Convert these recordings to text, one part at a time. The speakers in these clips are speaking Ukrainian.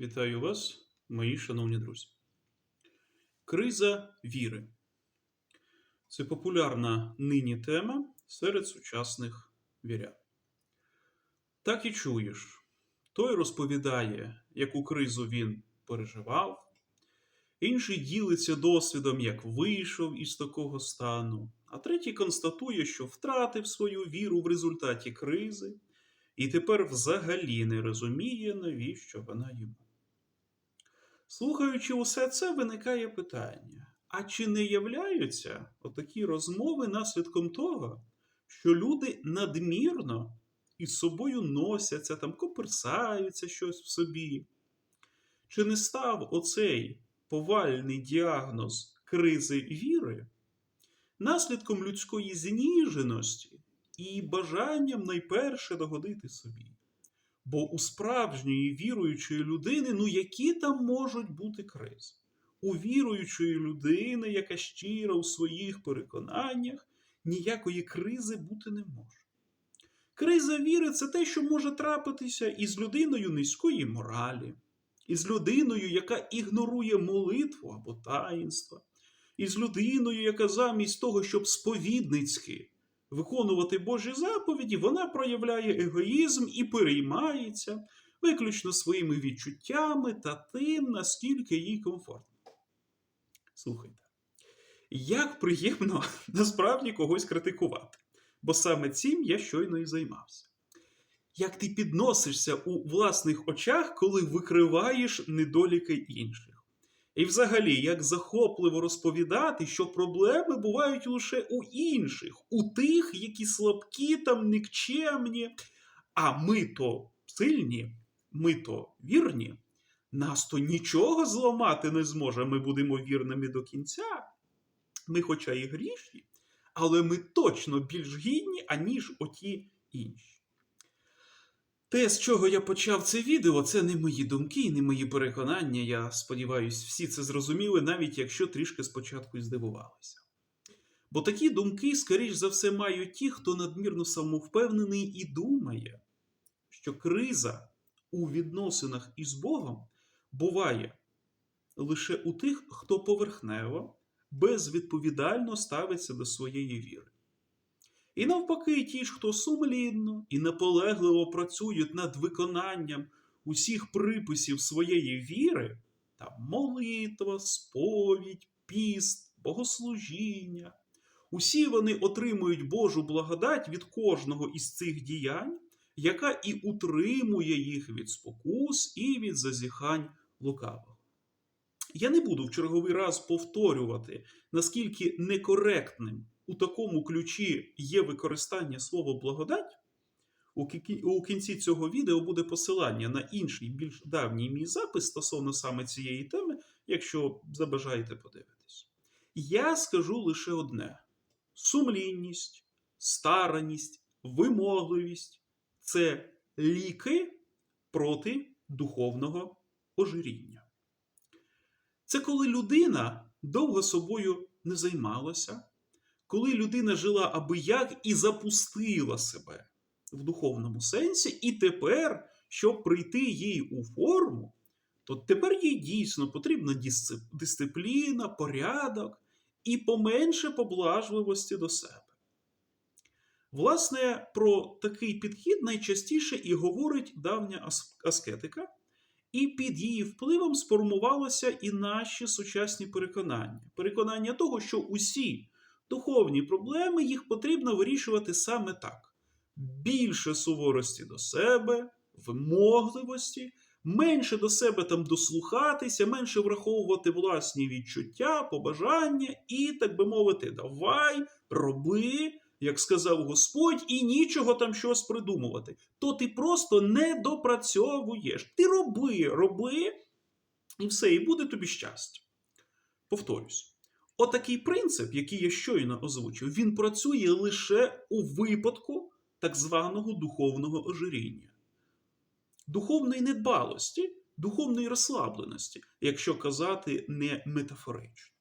Вітаю вас, мої шановні друзі. Криза віри. Це популярна нині тема серед сучасних вірян. Так і чуєш. Той розповідає, яку кризу він переживав, інший ділиться досвідом, як вийшов із такого стану, а третій констатує, що втратив свою віру в результаті кризи і тепер взагалі не розуміє, навіщо вона йому. Слухаючи усе це, виникає питання: а чи не являються отакі розмови наслідком того, що люди надмірно із собою носяться, там коперсаються щось в собі? Чи не став оцей повальний діагноз кризи віри наслідком людської зніженості і бажанням найперше догодити собі? Бо у справжньої віруючої людини, ну які там можуть бути кризи? У віруючої людини, яка щира у своїх переконаннях, ніякої кризи бути не може. Криза віри це те, що може трапитися із людиною низької моралі, із людиною, яка ігнорує молитву або таїнства, із людиною, яка замість того, щоб сповідницьки виконувати Божі заповіді, вона проявляє егоїзм і переймається виключно своїми відчуттями та тим, наскільки їй комфортно. Слухайте, як приємно насправді когось критикувати, бо саме цим я щойно і займався. Як ти підносишся у власних очах, коли викриваєш недоліки інших? І взагалі, як захопливо розповідати, що проблеми бувають лише у інших, у тих, які слабкі там нікчемні, а ми то сильні, ми то вірні, нас то нічого зламати не зможе, ми будемо вірними до кінця. Ми, хоча і грішні, але ми точно більш гідні, аніж оті інші. Те, з чого я почав це відео, це не мої думки і не мої переконання. Я сподіваюся, всі це зрозуміли, навіть якщо трішки спочатку і здивувалися. Бо такі думки, скоріш за все, мають ті, хто надмірно самовпевнений і думає, що криза у відносинах із Богом буває лише у тих, хто поверхнево, безвідповідально ставиться до своєї віри. І навпаки, ті ж, хто сумлінно і наполегливо працюють над виконанням усіх приписів своєї віри, та молитва, сповідь, піст, богослужіння, усі вони отримують Божу благодать від кожного із цих діянь, яка і утримує їх від спокус і від зазіхань лукавого. Я не буду в черговий раз повторювати, наскільки некоректним у такому ключі є використання слова благодать. У кінці цього відео буде посилання на інший, більш давній мій запис стосовно саме цієї теми, якщо забажаєте подивитись. Я скажу лише одне: сумлінність, стараність, вимогливість це ліки проти духовного ожиріння. Це коли людина довго собою не займалася, коли людина жила аби як і запустила себе в духовному сенсі, і тепер, щоб прийти їй у форму, то тепер їй дійсно потрібна дисципліна, порядок і поменше поблажливості до себе. Власне, про такий підхід найчастіше і говорить давня аскетика, і під її впливом сформувалися і наші сучасні переконання. Переконання того, що усі духовні проблеми їх потрібно вирішувати саме так: більше суворості до себе, вимогливості, менше до себе там дослухатися, менше враховувати власні відчуття, побажання і, так би мовити, давай, роби. Як сказав Господь, і нічого там щось придумувати, то ти просто не допрацьовуєш. Ти роби, роби, і все, і буде тобі щастя. Повторюсь, отакий принцип, який я щойно озвучив, він працює лише у випадку так званого духовного ожиріння, духовної недбалості, духовної розслабленості, якщо казати не метафорично.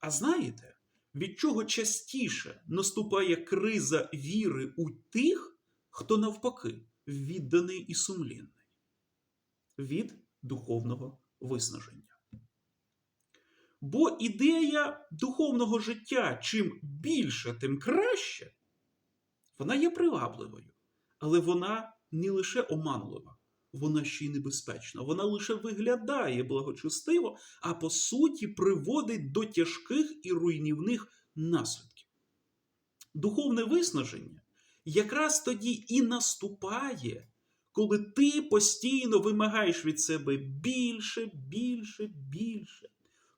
А знаєте? від чого частіше наступає криза віри у тих, хто навпаки відданий і сумлінний? Від духовного виснаження. Бо ідея духовного життя чим більше, тим краще, вона є привабливою, але вона не лише оманлива, вона ще й небезпечна. Вона лише виглядає благочестиво, а по суті приводить до тяжких і руйнівних наслідків. Духовне виснаження якраз тоді і наступає, коли ти постійно вимагаєш від себе більше, більше, більше.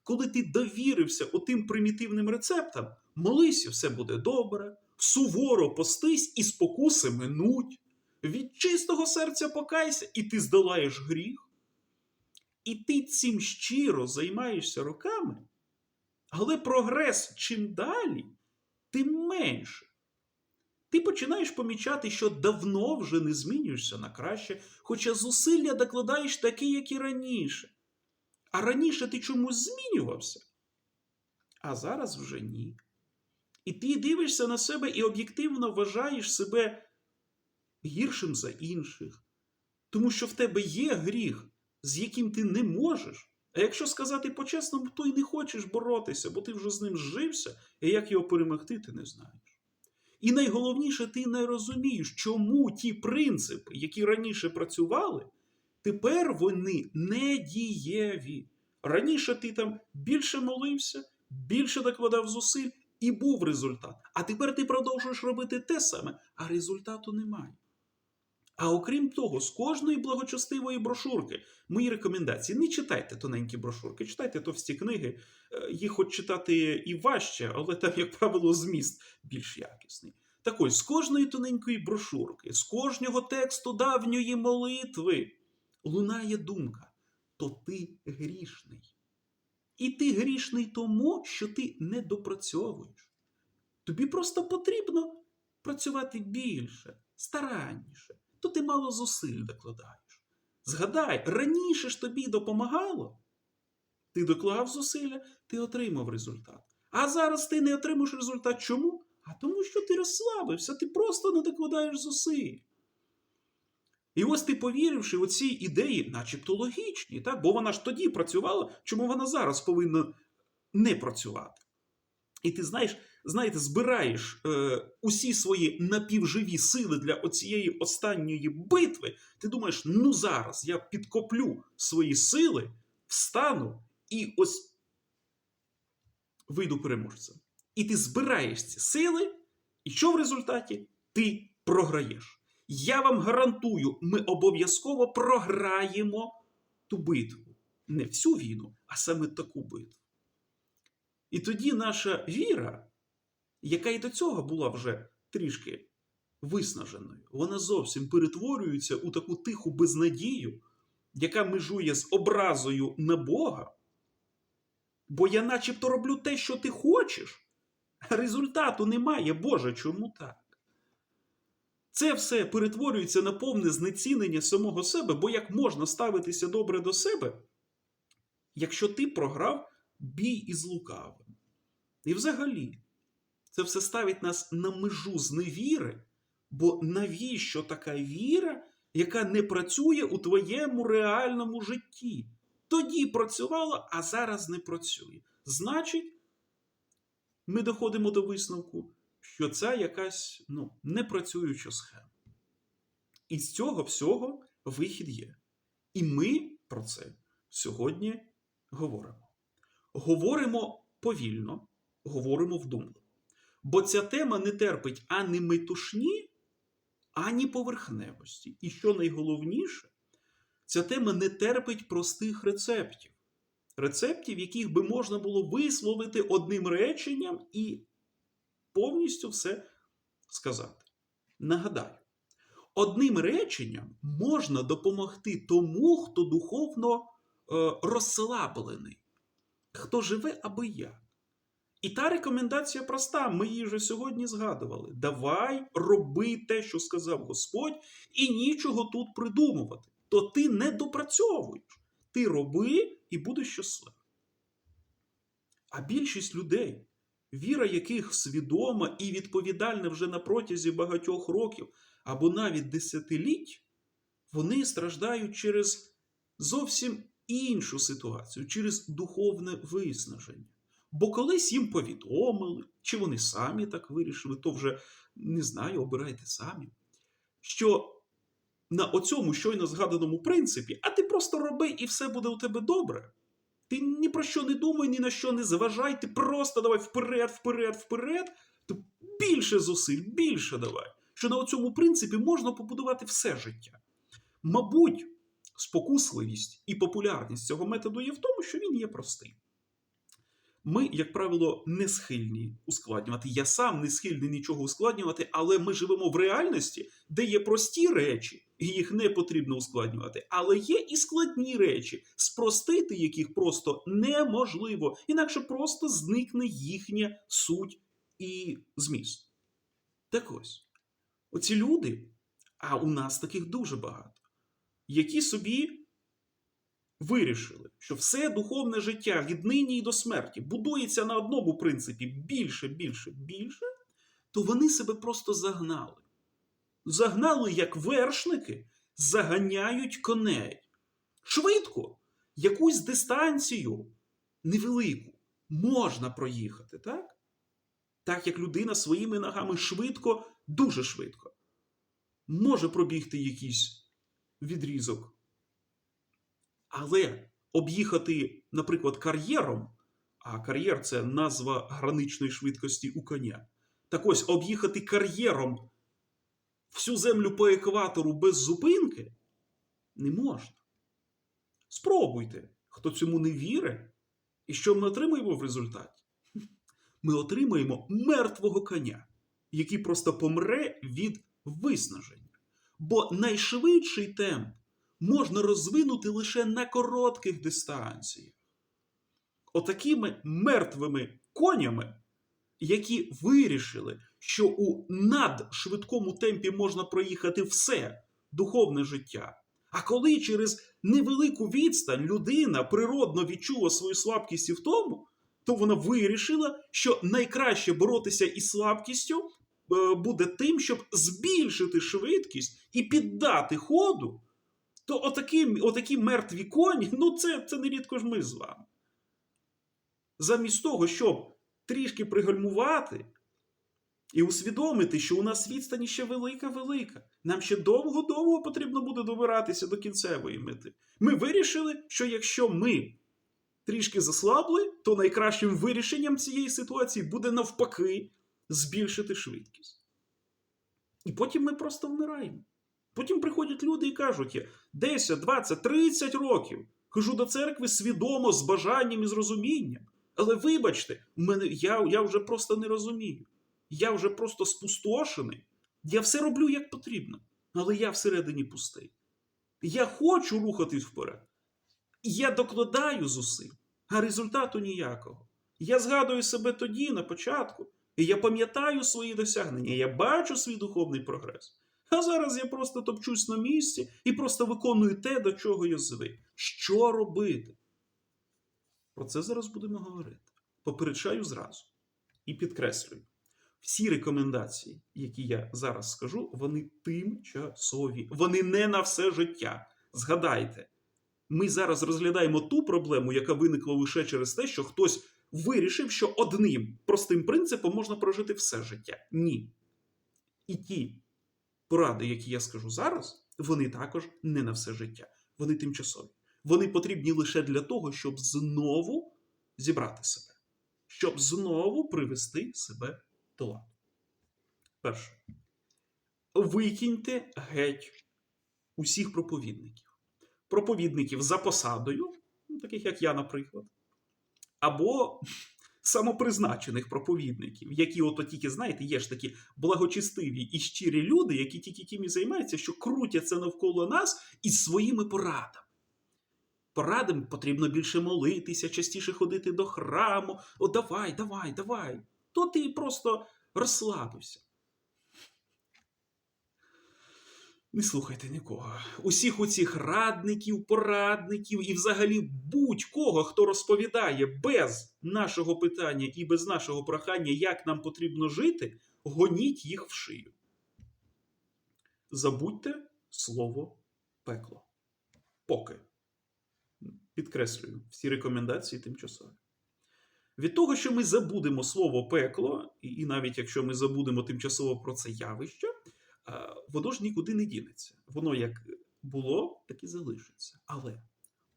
Коли ти довірився отим примітивним рецептам, молись, і все буде добре, суворо постись і спокуси минуть. Від чистого серця покайся, і ти здолаєш гріх. І ти цим щиро займаєшся роками, але прогрес чим далі, тим менше. Ти починаєш помічати, що давно вже не змінюєшся на краще, хоча зусилля докладаєш такі, як і раніше. А раніше ти чомусь змінювався, а зараз вже ні. І ти дивишся на себе і об'єктивно вважаєш себе гіршим за інших, тому що в тебе є гріх, з яким ти не можеш. А якщо сказати по-чесному, то й не хочеш боротися, бо ти вже з ним зжився, і як його перемогти, ти не знаєш. І найголовніше, ти не розумієш, чому ті принципи, які раніше працювали, тепер вони не дієві. Раніше ти там більше молився, більше докладав зусиль, і був результат. А тепер ти продовжуєш робити те саме, а результату немає. А окрім того, з кожної благочестивої брошурки мої рекомендації не читайте тоненькі брошурки, читайте товсті книги. Е, Їх хоч читати і важче, але там, як правило, зміст більш якісний. Так ось, з кожної тоненької брошурки, з кожного тексту давньої молитви лунає думка: то ти грішний. І ти грішний тому, що ти не допрацьовуєш. Тобі просто потрібно працювати більше, старанніше, то ти мало зусиль докладаєш. Згадай, раніше ж тобі допомагало. Ти докладав зусилля, ти отримав результат. А зараз ти не отримуєш результат. Чому? А тому, що ти розслабився, ти просто не докладаєш зусиль. І ось ти повіривши у ці ідеї, начебто логічні, так? бо вона ж тоді працювала, чому вона зараз повинна не працювати. І ти знаєш, знаєте, збираєш е, усі свої напівживі сили для оцієї останньої битви. Ти думаєш, ну зараз я підкоплю свої сили, встану і ось вийду переможцем. І ти збираєш ці сили, і що в результаті? Ти програєш. Я вам гарантую, ми обов'язково програємо ту битву. Не всю війну, а саме таку битву. І тоді наша віра, яка і до цього була вже трішки виснаженою, вона зовсім перетворюється у таку тиху безнадію, яка межує з образою на Бога. Бо я начебто роблю те, що ти хочеш, а результату немає. Боже, чому так? Це все перетворюється на повне знецінення самого себе, бо як можна ставитися добре до себе, якщо ти програв бій із лукавим. І взагалі, це все ставить нас на межу зневіри, бо навіщо така віра, яка не працює у твоєму реальному житті? Тоді працювала, а зараз не працює. Значить, ми доходимо до висновку, що це якась ну, непрацююча схема. І з цього всього вихід є. І ми про це сьогодні говоримо. Говоримо повільно, говоримо вдумливо. Бо ця тема не терпить ані метушні, ані поверхневості. І що найголовніше, ця тема не терпить простих рецептів. Рецептів, яких би можна було висловити одним реченням і повністю все сказати. Нагадаю, одним реченням можна допомогти тому, хто духовно е, розслаблений, хто живе аби як. І та рекомендація проста, ми її вже сьогодні згадували. Давай роби те, що сказав Господь, і нічого тут придумувати. То ти не допрацьовуєш. Ти роби і будеш щасливий. А більшість людей, віра яких свідома і відповідальна вже на протязі багатьох років або навіть десятиліть, вони страждають через зовсім іншу ситуацію через духовне виснаження. Бо колись їм повідомили, чи вони самі так вирішили, то вже не знаю, обирайте самі, що на оцьому щойно згаданому принципі, а ти просто роби і все буде у тебе добре. Ти ні про що не думай, ні на що не зважай, ти просто давай вперед, вперед, вперед, Ти більше зусиль, більше давай. Що на цьому принципі можна побудувати все життя. Мабуть, спокусливість і популярність цього методу є в тому, що він є простий. Ми, як правило, не схильні ускладнювати. Я сам не схильний нічого ускладнювати, але ми живемо в реальності, де є прості речі, і їх не потрібно ускладнювати. Але є і складні речі, спростити яких просто неможливо, інакше просто зникне їхня суть і зміст. Так ось, оці люди, а у нас таких дуже багато, які собі вирішили, що все духовне життя від нині і до смерті будується на одному принципі більше, більше, більше, то вони себе просто загнали. Загнали, як вершники, заганяють коней. Швидко, якусь дистанцію невелику можна проїхати, так? Так як людина своїми ногами швидко, дуже швидко, може пробігти якийсь відрізок. Але об'їхати, наприклад, кар'єром, а кар'єр це назва граничної швидкості у коня. Так ось об'їхати кар'єром всю землю по екватору без зупинки не можна. Спробуйте, хто цьому не вірить, і що ми отримаємо в результаті? Ми отримаємо мертвого коня, який просто помре від виснаження. Бо найшвидший темп можна розвинути лише на коротких дистанціях. Отакими мертвими конями, які вирішили, що у надшвидкому темпі можна проїхати все духовне життя. А коли через невелику відстань людина природно відчула свою слабкість і втому, то вона вирішила, що найкраще боротися із слабкістю е, буде тим, щоб збільшити швидкість і піддати ходу то отакі, отакі мертві коні, ну це, це нерідко ж ми з вами. Замість того, щоб трішки пригальмувати і усвідомити, що у нас відстань ще велика-велика. Нам ще довго-довго потрібно буде добиратися до кінцевої мети. Ми вирішили, що якщо ми трішки заслабли, то найкращим вирішенням цієї ситуації буде навпаки збільшити швидкість. І потім ми просто вмираємо. Потім приходять люди і кажуть: я 10, 20, 30 років хожу до церкви свідомо, з бажанням і з розумінням. Але вибачте, мене, я, я вже просто не розумію. Я вже просто спустошений. Я все роблю як потрібно, але я всередині пустий. Я хочу рухатись вперед. Я докладаю зусиль, а результату ніякого. Я згадую себе тоді, на початку, і я пам'ятаю свої досягнення, я бачу свій духовний прогрес. А зараз я просто топчусь на місці і просто виконую те, до чого я звик. Що робити? Про це зараз будемо говорити. Попереджаю зразу і підкреслюю. Всі рекомендації, які я зараз скажу, вони тимчасові. Вони не на все життя. Згадайте, ми зараз розглядаємо ту проблему, яка виникла лише через те, що хтось вирішив, що одним простим принципом можна прожити все життя. Ні. І ті поради, які я скажу зараз, вони також не на все життя. Вони тимчасові. Вони потрібні лише для того, щоб знову зібрати себе, щоб знову привести себе до ладу. Перше. Викиньте геть усіх проповідників. Проповідників за посадою, таких як я, наприклад, або самопризначених проповідників, які ото тільки, знаєте, є ж такі благочестиві і щирі люди, які тільки тим і займаються, що крутяться навколо нас із своїми порадами. Порадами потрібно більше молитися, частіше ходити до храму. О, давай, давай, давай. То ти просто розслабився. Не слухайте нікого. Усіх оцих радників, порадників і взагалі будь-кого, хто розповідає без нашого питання і без нашого прохання, як нам потрібно жити, гоніть їх в шию. Забудьте слово пекло. Поки. підкреслюю, всі рекомендації тимчасові. Від того, що ми забудемо слово пекло, і навіть якщо ми забудемо тимчасово про це явище, воно ж нікуди не дінеться. Воно як було, так і залишиться. Але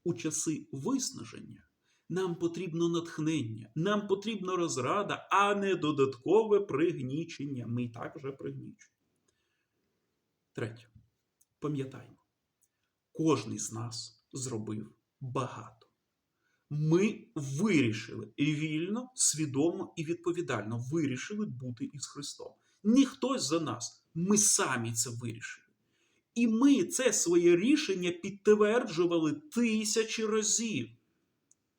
у часи виснаження нам потрібно натхнення, нам потрібна розрада, а не додаткове пригнічення. Ми і так вже пригнічені. Третє. Пам'ятаймо, кожний з нас зробив багато. Ми вирішили вільно, свідомо і відповідально вирішили бути із Христом. Не хтось за нас, ми самі це вирішили. І ми це своє рішення підтверджували тисячі разів.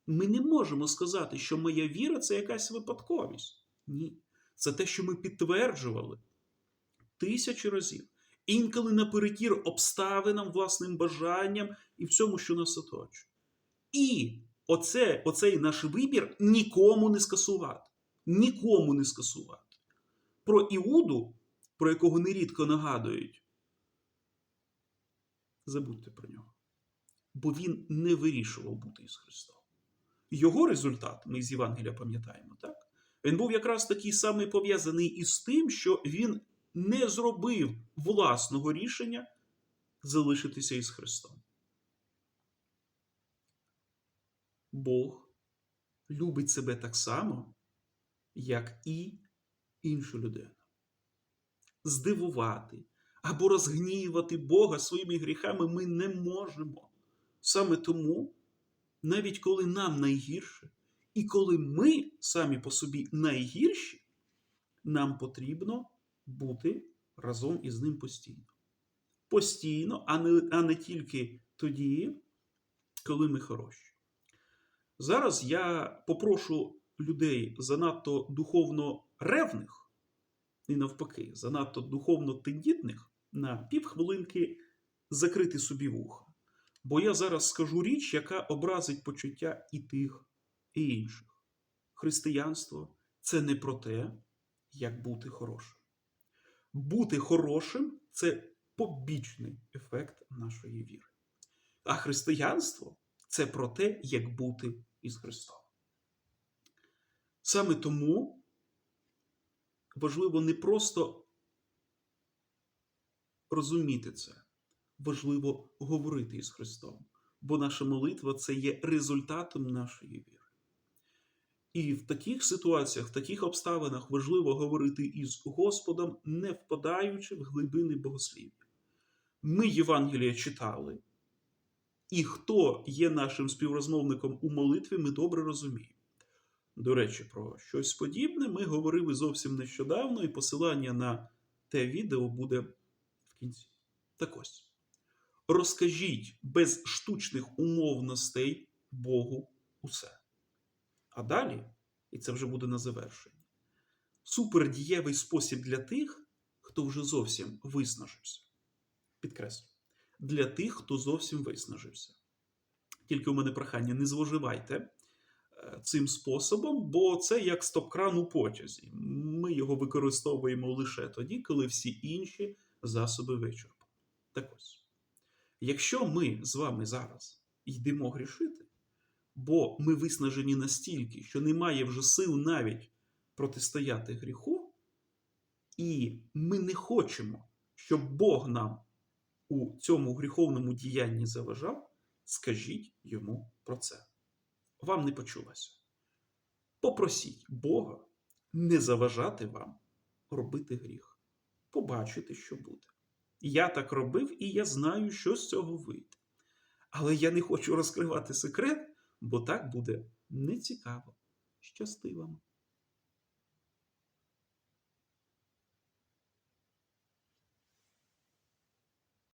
Ми не можемо сказати, що моя віра це якась випадковість. Ні. Це те, що ми підтверджували тисячі разів. Інколи наперекір обставинам, власним бажанням і всьому, що нас оточує. І оце, оцей наш вибір нікому не скасувати. Нікому не скасувати. Про Іуду, про якого нерідко нагадують, забудьте про нього. Бо він не вирішував бути із Христом. Його результат, ми з Євангелія пам'ятаємо, так? Він був якраз такий самий пов'язаний із тим, що він не зробив власного рішення залишитися із Христом. Бог любить себе так само, як і іншу людину. Здивувати або розгнівати Бога своїми гріхами ми не можемо. Саме тому, навіть коли нам найгірше, і коли ми самі по собі найгірші, нам потрібно бути разом із ним постійно. Постійно, а не, а не тільки тоді, коли ми хороші. Зараз я попрошу людей занадто духовно ревних і навпаки, занадто духовно тендітних на півхвилинки закрити собі вуха. Бо я зараз скажу річ, яка образить почуття і тих, і інших. Християнство це не про те, як бути хорошим. Бути хорошим це побічний ефект нашої віри. А християнство це про те, як бути із Христом. Саме тому важливо не просто розуміти це, важливо говорити із Христом, бо наша молитва це є результатом нашої віри. І в таких ситуаціях, в таких обставинах важливо говорити із Господом, не впадаючи в глибини богослів'я. Ми Євангелія читали, і хто є нашим співрозмовником у молитві, ми добре розуміємо. До речі, про щось подібне ми говорили зовсім нещодавно, і посилання на те відео буде в кінці. Так ось. Розкажіть без штучних умовностей Богу усе. А далі, і це вже буде на завершення, супердієвий спосіб для тих, хто вже зовсім виснажився. Підкреслю, для тих, хто зовсім виснажився. Тільки у мене прохання, не зловживайте цим способом, бо це як стоп-кран у потязі. Ми його використовуємо лише тоді, коли всі інші засоби вичерпані. Так ось, якщо ми з вами зараз йдемо грішити, бо ми виснажені настільки, що немає вже сил навіть протистояти гріху, і ми не хочемо, щоб Бог нам у цьому гріховному діянні заважав, скажіть йому про це. Вам не почулося. Попросіть Бога не заважати вам робити гріх. Побачите, що буде. Я так робив, і я знаю, що з цього вийде. Але я не хочу розкривати секрет, бо так буде нецікаво. Щасти вам!